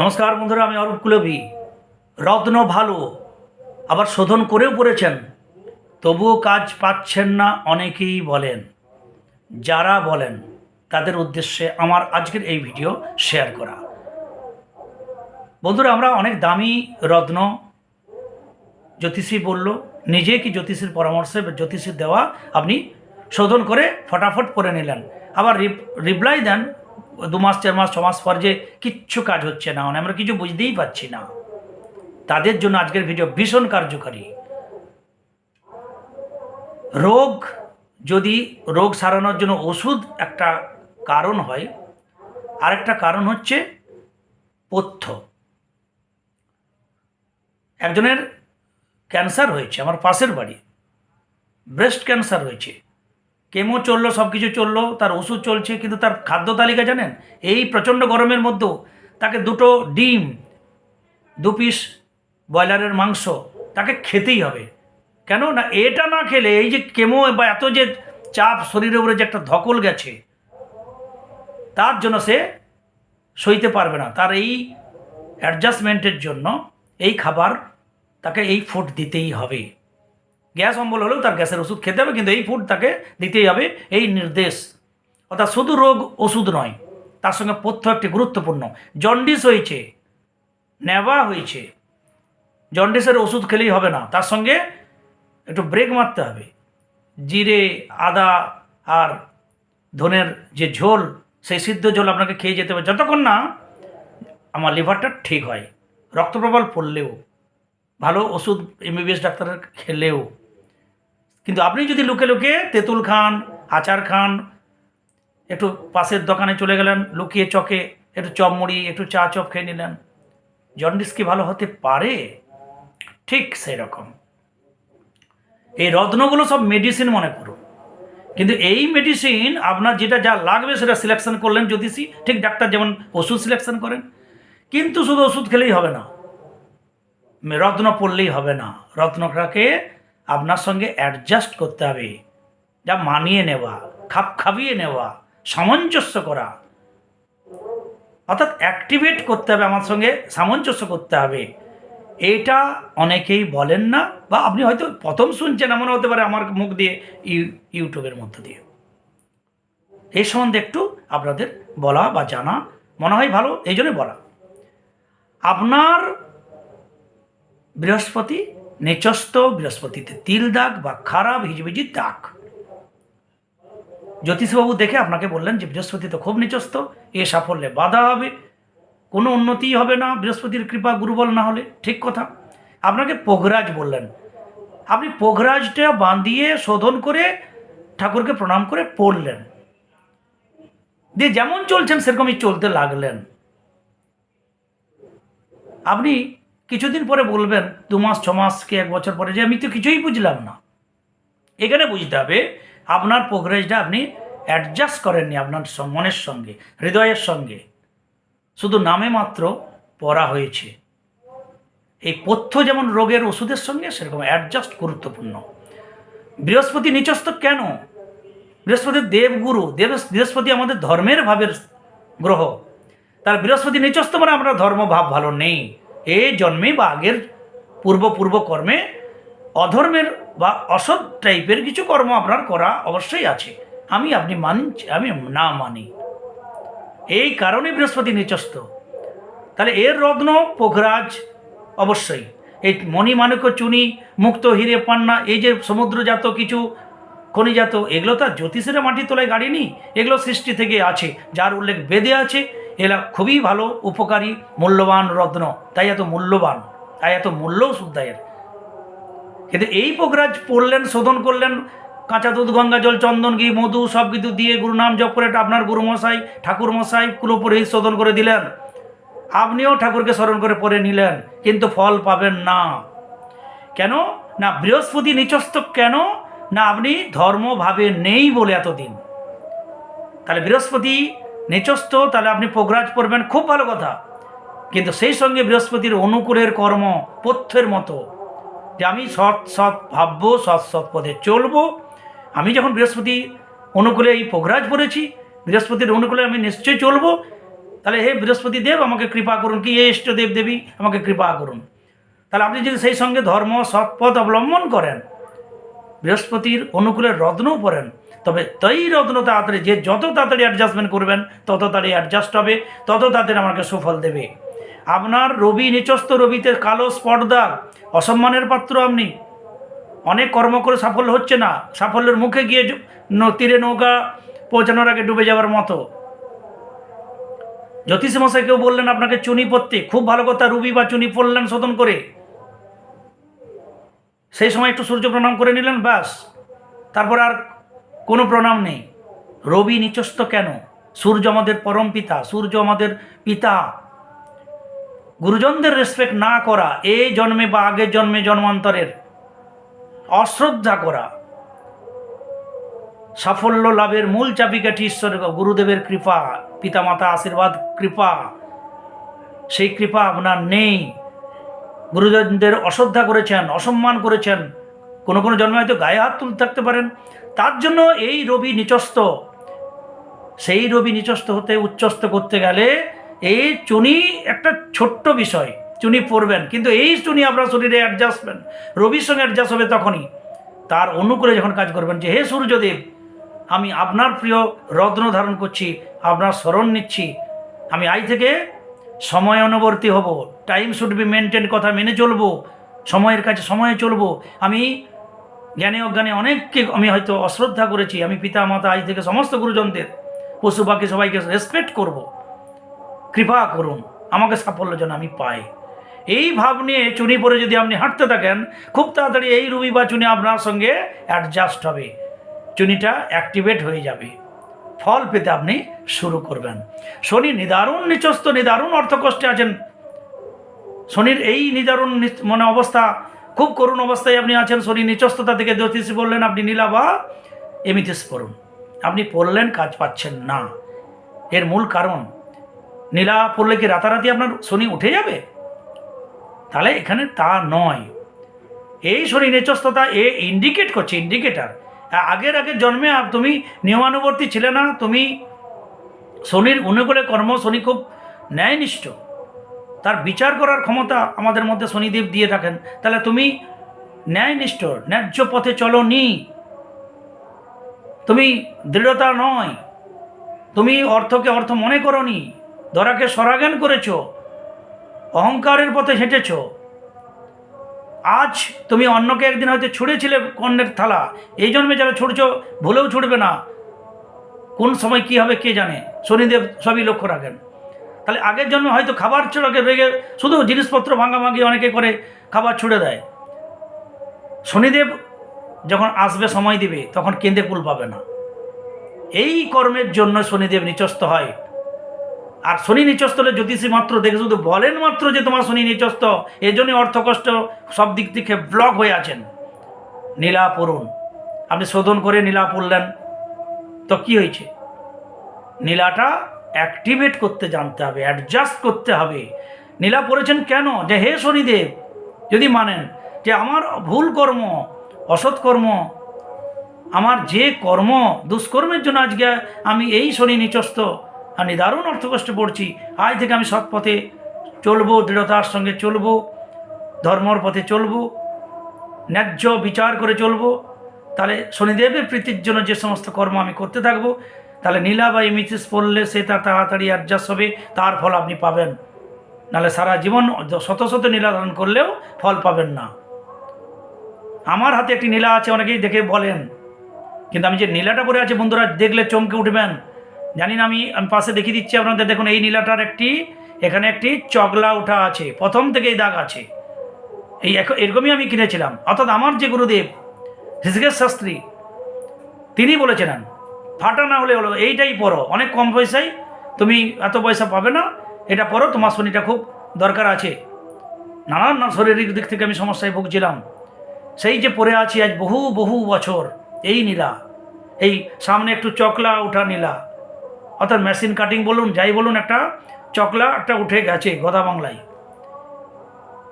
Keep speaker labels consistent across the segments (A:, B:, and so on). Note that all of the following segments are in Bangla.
A: নমস্কার বন্ধুরা, আমি অরূপ কুলবি। রত্ন ভালো, আবার শোধন করেও পড়েছেন। তবুও কাজ পাচ্ছেন না অনেকেই বলেন। যারা বলেন, তাদের উদ্দেশ্যে আমার আজকের এই ভিডিও শেয়ার করা। বন্ধুরা, আমরা অনেক দামি রত্ন জ্যোতিষী বলল, নিজে কি জ্যোতিষীর পরামর্শে জ্যোতিষীর দেওয়া আপনি শোধন করে ফটাফট করে নিলেন। আবার রিপ্লাই দেন দু মাস, চার মাস, ছ মাস পর যে কিচ্ছু কাজ হচ্ছে না মানে আমরা কিছু বুঝতেই পারছি না। তাদের জন্য আজকের ভিডিও ভীষণ কার্যকারী। রোগ, যদি রোগ সারানোর জন্য ওষুধ একটা কারণ হয়, আরেকটা কারণ হচ্ছে পথ্য। একজনের ক্যান্সার হয়েছে, আমার পাশের বাড়ি, ব্রেস্ট ক্যান্সার হয়েছে। কেমো চলল সব কিছু চলল, তার ওষুধ চলছে, কিন্তু তার খাদ্য তালিকা জানেন? এই প্রচণ্ড গরমের মধ্যেও তাকে দুটো ডিম, দু পিস ব্রয়লারের মাংস তাকে খেতেই হবে। কেন? না, এটা না খেলে এই যে কেমো বা এত যে চাপ শরীরের উপরে যে একটা ধকল গেছে, তার জন্য সে সইতে পারবে না। তার এই অ্যাডজাস্টমেন্টের জন্য এই খাবার তাকে এই ফুড দিতেই হবে। গ্যাস অম্বল হলেও তার গ্যাসের ওষুধ খেতে হবে, কিন্তু এই ফুড তাকে দিতেই হবে, এই নির্দেশ। অর্থাৎ শুধু রোগ ওষুধ নয়, তার সঙ্গে পথ্য একটি গুরুত্বপূর্ণ। জন্ডিস হয়েছে নেওয়া হয়েছে, জন্ডিসের ওষুধ খেলেই হবে না, তার সঙ্গে একটু ব্রেক মারতে হবে। জিরে, আদা আর ধনের যে ঝোল, সেই সিদ্ধ ঝোল আপনাকে খেয়ে যেতে হবে। যতক্ষণ না আমার লিভারটা ঠিক হয়, রক্তপ্রবাল পড়লেও ভালো ওষুধ এমবিবিএস ডাক্তারের খেলেও। কিন্তু আপনি যদি লুকে লুকে তেঁতুল খান, আচার খান, একটু পাশের দোকানে চলে গেলেন, লুকিয়ে চকে একটু চপ মুড়ি, একটু চা চপ খেয়ে নিলেন, জন্ডিস কি ভালো হতে পারে? ঠিক সেই রকম এই রত্নগুলো সব মেডিসিন মনে করুন কিন্তু এই মেডিসিন আপনার যেটা যা লাগবে সেটা সিলেকশন করলেন জ্যোতিষী, ঠিক ডাক্তার যেমন ওষুধ সিলেকশন করেন, কিন্তু শুধু ওষুধ খেলেই হবে না। রত্ন পড়লেই হবে না। রত্নটাকে আপনার সঙ্গে অ্যাডজাস্ট করতে হবে। যা মানিয়ে নেওয়া, খাপ খাবিয়ে নেওয়া, সামঞ্জস্য করা। অর্থাৎ অ্যাক্টিভেট করতে হবে আমার সঙ্গে, সামঞ্জস্য করতে হবে। এটা অনেকেই বলেন না বা আপনি হয়তো প্রথম শুনছেন এমন হতে পারে আমার মুখ দিয়ে, ইউ, ইউটিউবের মধ্য দিয়ে। এই সম্বন্ধে একটু আপনাদের বলা বা জানা মনে হয় ভালো, এই জন্যই বলা। আপনার বৃহস্পতি, নেচস্ত বৃহস্পতিতে তিল দাগ বা খারাপ হিজবিজি দাগ। জ্যোতিষবাবু দেখে আপনাকে বললেন যে বৃহস্পতি তো খুব নিচস্ত, এ সাফল্যে বাধা হবে, কোনো উন্নতিই হবে না, বৃহস্পতির কৃপা গুরুবল না হলে। ঠিক কথা। আপনাকে পোঘরাজ বললেন। আপনি পোঘরাজটা বাঁধিয়ে শোধন করে ঠাকুরকে প্রণাম করে পড়লেন। দিয়ে যেমন চলছেন, সেরকমই চলতে লাগলেন। আপনি কিছুদিন পরে বলবেন, দু মাস, ছ মাস কি এক বছর পরে? যে আমি তো কিছুই বুঝলাম না। এখানে বুঝতে হবে, আপনার প্রোগ্রেসটা আপনি অ্যাডজাস্ট করেননি আপনার মনের সঙ্গে, হৃদয়ের সঙ্গে। শুধু নামে মাত্র পড়া হয়েছে। এই পথ্য যেমন রোগের ওষুধের সঙ্গে, সেরকম অ্যাডজাস্ট গুরুত্বপূর্ণ। বৃহস্পতি নিচস্ত কেন? বৃহস্পতি দেবগুরু, দেব, বৃহস্পতি আমাদের ধর্মের ভাবের গ্রহ। তার বৃহস্পতি নিচস্ত মানে আমরা ধর্ম ভাব ভালো নেই। এই জন্মে বা আগের পূর্ব পূর্ব কর্মে অধর্মের বা অসৎ টাইপের কিছু কর্ম আপনার করা অবশ্যই আছে। আমি আপনি মানছি আমি না মানি। এই কারণে বৃহস্পতি নিচস্ত তাহলে এর রত্ন পোখরাজ অবশ্যই। এই মণি মণিমাণিক্য চুনি, মুক্ত হিরে পান্না, এই যে সমুদ্রজাত কিছু খনিজাত, এগুলো তো আর জ্যোতিষের মাটি তোলায় গাড়ি নেই। এগুলো সৃষ্টি থেকে আছে। যার উল্লেখ বেদে আছে এরা খুবই ভালো, উপকারী, মূল্যবান রত্ন। তাই এত মূল্যবান, তাই এত মূল্যও শুদ্ধায়ের কিন্তু এই পোখরাজ পড়লেন, শোধন করলেন, কাঁচা দুধ, গঙ্গা জল, চন্দন, ঘি, মধু, সব কিছু দিয়ে গুরুনাম জপ করে আপনার গুরুমশাই, ঠাকুরমশাই কুলোপুরোহিত শোধন করে দিলেন। আপনিও ঠাকুরকে স্মরণ করে পড়ে নিলেন, কিন্তু ফল পাবেন না। কেন? না বৃহস্পতি নিচস্ত কেন? না আপনি ধর্মভাবে নেই বলে এতদিন। তাহলে বৃহস্পতি নিচস্ত তাহলে আপনি পোগরাজ পড়বেন, খুব ভালো কথা। কিন্তু সেই সঙ্গে বৃহস্পতির অনুকূলের কর্ম পথ্যের মতো। যে আমি সৎ সৎ ভাবব, সৎ সৎ পথে চলবো। আমি যখন বৃহস্পতি অনুকূলে এই পোগরাজ পড়েছি, বৃহস্পতির অনুকূলে আমি নিশ্চয়ই চলবো। তাহলে হে বৃহস্পতি দেব, আমাকে কৃপা করুন। কি হে ইষ্টদেব দেবী আমাকে কৃপা করুন। তাহলে আপনি যদি সেই সঙ্গে ধর্ম সৎপথ অবলম্বন করেন, বৃহস্পতির অনুকূলে রত্নও পড়েন তবে তাই রত্ন তাড়াতাড়ি, যে যত তাড়াতাড়ি অ্যাডজাস্টমেন্ট করবেন, তত তাড়াতাড়ি অ্যাডজাস্ট হবে, তত তাড়াতাড়ি আমাকে সুফল দেবে। আপনার রবি নিচস্থ রবিতে কালো স্পর্ধা, অসম্মানের পাত্র আপনি। অনেক কর্ম করে সাফল্য হচ্ছে না, সাফল্যের মুখে গিয়ে তীরে নৌকা পৌঁছানোর আগে ডুবে যাওয়ার মতো। জ্যোতিষ মশাই কেউ বললেন, আপনাকে চুনি পড়তে খুব ভালো কথা, রুবি বা চুনি পড়লেন শোধন করে। সেই সময় একটু সূর্য প্রণাম করে নিলেন, ব্যাস। তারপর আর কোনো প্রণাম নেই। রবি নিচস্ত কেন? সূর্য আমাদের পরম পিতা, সূর্য আমাদের পিতা। গুরুজনদের রেসপেক্ট না করা এই জন্মে বা আগের জন্মে জন্মান্তরের অশ্রদ্ধা করা। সাফল্য লাভের মূল চাবিকাঠি ঈশ্বরের গুরুদেবের কৃপা, পিতামাতা আশীর্বাদ, কৃপা। সেই কৃপা আপনার নেই। গুরুজনদের অশ্রদ্ধা করেছেন, অসম্মান করেছেন। কোনো কোনো জন্মে হয়তো গায়ে হাত তুলতে থাকতে পারেন। তার জন্য এই রবি নিচস্ত সেই রবি নিচস্ত হতে উচ্চস্ত করতে গেলে এই চুনি একটা ছোট্ট বিষয়। চুনি পড়বেন কিন্তু এই চুনি আপনার শরীরে অ্যাডজাস্টমেন্ট রবির সঙ্গে অ্যাডজাস্ট হবে তখনই। তার অনুকূলে যখন কাজ করবেন যে, হে সূর্যদেব, আমি আপনার প্রিয় রত্ন ধারণ করছি, আপনার স্মরণ নিচ্ছি। আমি আই থেকে সময় অনুবর্তী হব। টাইম শুড বি মেনটেন কথা মেনে চলবো। সময়ের কাছে সময়ে চলবো। আমি জ্ঞানে অজ্ঞানে অনেককে আমি হয়তো অশ্রদ্ধা করেছি, আমি পিতা, মাতা আজ থেকে সমস্ত গুরুজনদের, পশু পাখি সবাইকে রেসপেক্ট করব, কৃপা করুন, আমাকে সাফল্য যেন আমি পাই। এই ভাব নিয়ে চুনি পরে যদি আপনি হাঁটতে থাকেন, খুব তাড়াতাড়ি এই রুবি বা চুনি আপনার সঙ্গে অ্যাডজাস্ট হবে, চুনিটা অ্যাক্টিভেট হয়ে যাবে, ফল পেতে আপনি শুরু করবেন। শনি নিদারুণ নিচস্ত নিদারুণ অর্থকষ্টে আছেন। শনির এই নিদারুণ মানে অবস্থা খুব করুণ অবস্থায় আপনি আছেন শনি নিচস্ততা থেকে জ্যোতিষী বললেন, আপনি নীলা বা এমিথিস পড়ুন। আপনি পড়লেন, কাজ পাচ্ছেন না। এর মূল কারণ, নীলা পড়লে কি রাতারাতি আপনার শনি উঠে যাবে? তাহলে এখানে তা নয়। এই শনি নেচস্ততা এ ইন্ডিকেট করছে ইন্ডিকেটার আগের আগের জন্মে তুমি নিয়মানুবর্তী ছিলে না, তুমি শনির অনুকূলে কর্ম, শনি খুব ন্যায়নিষ্ঠ। তার বিচার করার ক্ষমতা আমাদের মধ্যে শনিদেব দিয়ে থাকেন। তাহলে তুমি ন্যায়নিষ্ঠ, ন্যায্য পথে চলো নি তুমি দৃঢ়তা নয়। তুমি অর্থকে অর্থ মনে করনি। ধরাকে সরাজ্ঞান করেছ। অহংকারের পথে হেঁটেছ। আজ তুমি অন্যকে একদিন হয়তো ছুঁড়েছিলে কর্ণের থালা। এই জন্মে যারা ছুড়ছ ভুলেও ছুটবে না। কোন সময় কি হবে কে জানে? শনিদেব সবই লক্ষ্য রাখেন। তাহলে আগের জন্মে হয়তো খাবার ছড়াকে রেগে শুধু জিনিসপত্র ভাঙাভাঙি অনেকে করে খাবার ছুড়ে দেয়। শনিদেব যখন আসবে সময় দিবে, তখন কেঁদে কুল পাবে না। এই কর্মের জন্য শনিদেব নিচস্ত হয়। আর শনি নিচস্ত হলে জ্যোতিষী মাত্র দেখে শুধু বলেন মাত্র যে তোমার শনি নিচস্ত এই জন্যই অর্থকষ্ট সব দিক থেকে ব্লক হয়ে আছেন। নীলা পড়ুন। আপনি শোধন করে নীলা পড়লেন। তো কি হয়েছে? নীলাটা অ্যাক্টিভেট করতে জানতে হবে অ্যাডজাস্ট করতে হবে। নীলা পড়েছেন কেন? যে হে শনিদেব, যদি মানেন যে আমার ভুল কর্ম, অসৎ কর্ম, আমার যে কর্ম দুষ্কর্মের জন্য আজকে আমি এই শনি নিচস্ত আমি দারুণ অর্থকষ্টে পড়ছি, আজ থেকে আমি সৎ পথে চলবো, দৃঢ়তার সঙ্গে চলবো, ধর্মর পথে চলবো, ন্যায্য বিচার করে চলবো, তাহলে শনিদেবের প্রীতির জন্য যে সমস্ত কর্ম আমি করতে থাকব তাহলে নীলা বা ইমিথিস পড়লে সে তার তাড়াতাড়ি অ্যাডজাস্ট হবে, তার ফল আপনি পাবেন। নাহলে সারা জীবন শত শত নীলা ধারণ করলেও ফল পাবেন না। আমার হাতে একটি নীলা আছে, অনেকেই দেখে বলেন। কিন্তু আমি যে নীলাটা পরে আছে, বন্ধুরা, দেখলে চমকে উঠবেন। জানি না, আমি আমি পাশে দেখিয়ে দিচ্ছি আপনাদের। দেখুন, এই নীলাটার একটি, এখানে একটি চগলা ওঠা আছে। প্রথম থেকেই দাগ আছে। এই এরকমই আমি কিনেছিলাম। অর্থাৎ আমার যে গুরুদেব হৃষিকেশ শাস্ত্রী, তিনি বলেছিলেন ফাটা না হলে হলো, এইটাই পড়ো। অনেক কম পয়সায় তুমি এত পয়সা পাবে না, এটা পড়ো, তোমার শনিটা খুব দরকার আছে। নানান না, শারীরিক দিক থেকে আমি সমস্যায় ভুগছিলাম। সেই যে পড়ে আছি আজ বহু বহু বছর, এই নীলা, এই সামনে একটু চকলা ওঠা নীলা। অর্থাৎ মেশিন কাটিং বলুন, যাই বলুন, একটা চকলা একটা উঠে গেছে গদা বাংলায়।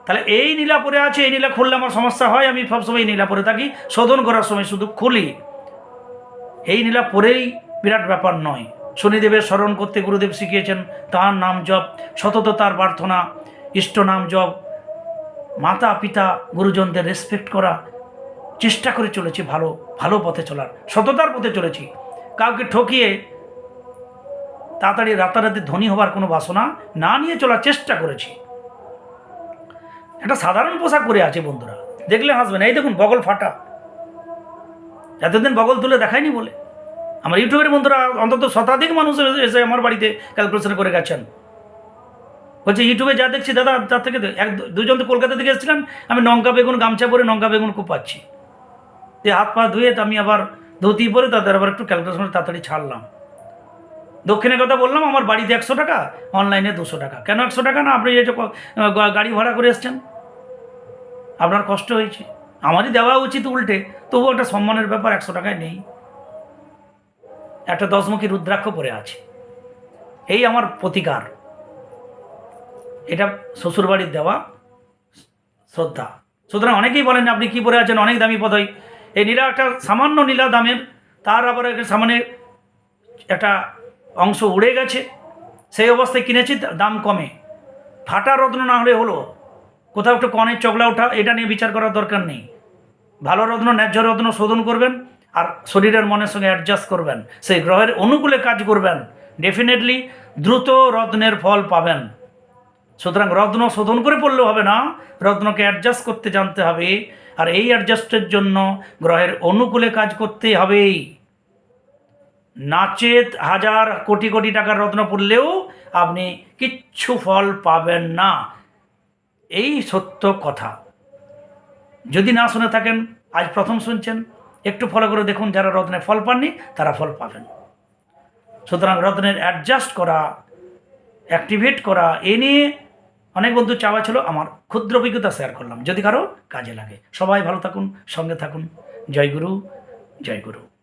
A: তাহলে এই নীলা পরে আছে, এই নীলা খুললে আমার সমস্যা হয়, আমি সবসময় নীলা পরে থাকি, শোধন করার সময় শুধু খুলি। এই নীলা পরেই বিরাট ব্যাপার নয়। শনিদেবের স্মরণ করতে গুরুদেব শিখিয়েছেন, তার নাম জপ, সতত তার প্রার্থনা, ইষ্ট নাম জপ, মাতা, পিতা, গুরুজনদের রেসপেক্ট করা, চেষ্টা করে চলেছি ভালো ভালো পথে চলার, সততার পথে চলেছি। কাউকে ঠকিয়ে তাড়াতাড়ি রাতারাতি ধনী হবার কোনো বাসনা না নিয়ে চলার চেষ্টা করেছি। একটা সাধারণ পোশাক পরে আছে বন্ধুরা, দেখলে হাসবেন। এই দেখুন, বগল ফাটা। এতদিন বগল তুলে দেখায়নি বলে। আমার ইউটিউবের বন্ধুরা অন্তত শতাধিক মানুষ এসে- আমার বাড়িতে ক্যালকুলেশন করে গেছেন। বলছে, ইউটিউবে যা দেখছি দাদা, তার থেকে এক দুজন তো কলকাতা থেকে এসেছিলেন, আমি লঙ্কা বেগুন গামছা পরে লঙ্কা বেগুন খুব পাচ্ছি। দিয়ে হাত পা ধুয়ে আমি আবার ধুতি পরে তাদের আবার একটু ক্যালকুলেশন তাড়াতাড়ি ছাড়লাম। দক্ষিণের কথা বললাম, আমার বাড়িতে একশো টাকা অনলাইনে দুশো টাকা। কেন একশো টাকা না? আপনি যে গাড়ি ভাড়া করে এসছেন। আপনার কষ্ট হয়েছে। আমারই দেওয়া উচিত উল্টে, তবুও একটা সম্মানের ব্যাপার একশো টাকায় নেই। একটা দশমুখী রুদ্রাক্ষ পরে আছে। এই আমার প্রতিকার। এটা শ্বশুরবাড়ির দেওয়া শ্রদ্ধা। সুতরাং অনেকেই বলেন, আপনি কি পরে আছেন? অনেক দামি পদই। এই নীলা একটা সামান্য নীলা দামের, তার আবার সামনে একটা অংশ উড়ে গেছে। সেই অবস্থায় কিনেছি, দাম কমে। ফাটা রত্ন না হলে হলো। কোথাও একটু কনের চগলা ওঠা, এটা নিয়ে বিচার করার দরকার নেই। ভালো রত্ন, ন্যায্য রত্ন শোধন করবেন আর শরীরের মনের সঙ্গে অ্যাডজাস্ট করবেন। সেই গ্রহের অনুকূলে কাজ করবেন। ডেফিনেটলি দ্রুত রত্নের ফল পাবেন। সুতরাং রত্ন শোধন করে পড়লেও হবে না, রত্নকে অ্যাডজাস্ট করতে জানতে হবে আর এই অ্যাডজাস্টের জন্য গ্রহের অনুকূলে কাজ করতে হবেই নাচেত হাজার কোটি কোটি টাকার রত্ন পড়লেও আপনি কিচ্ছু ফল পাবেন না। এই সত্য কথা। যদি না শুনে থাকেন, আজ প্রথম শুনছেন, একটু ফলো করে দেখুন যারা রত্নে ফল পাননি, তারা ফল পাবেন। সুতরাং রত্নের অ্যাডজাস্ট করা অ্যাক্টিভেট করা, এ নিয়ে অনেক বন্ধু চাওয়া ছিল, আমার ক্ষুদ্র অভিজ্ঞতা শেয়ার করলাম, যদি কারও কাজে লাগে। সবাই ভালো থাকুন, সঙ্গে থাকুন। জয় গুরু জয় গুরু।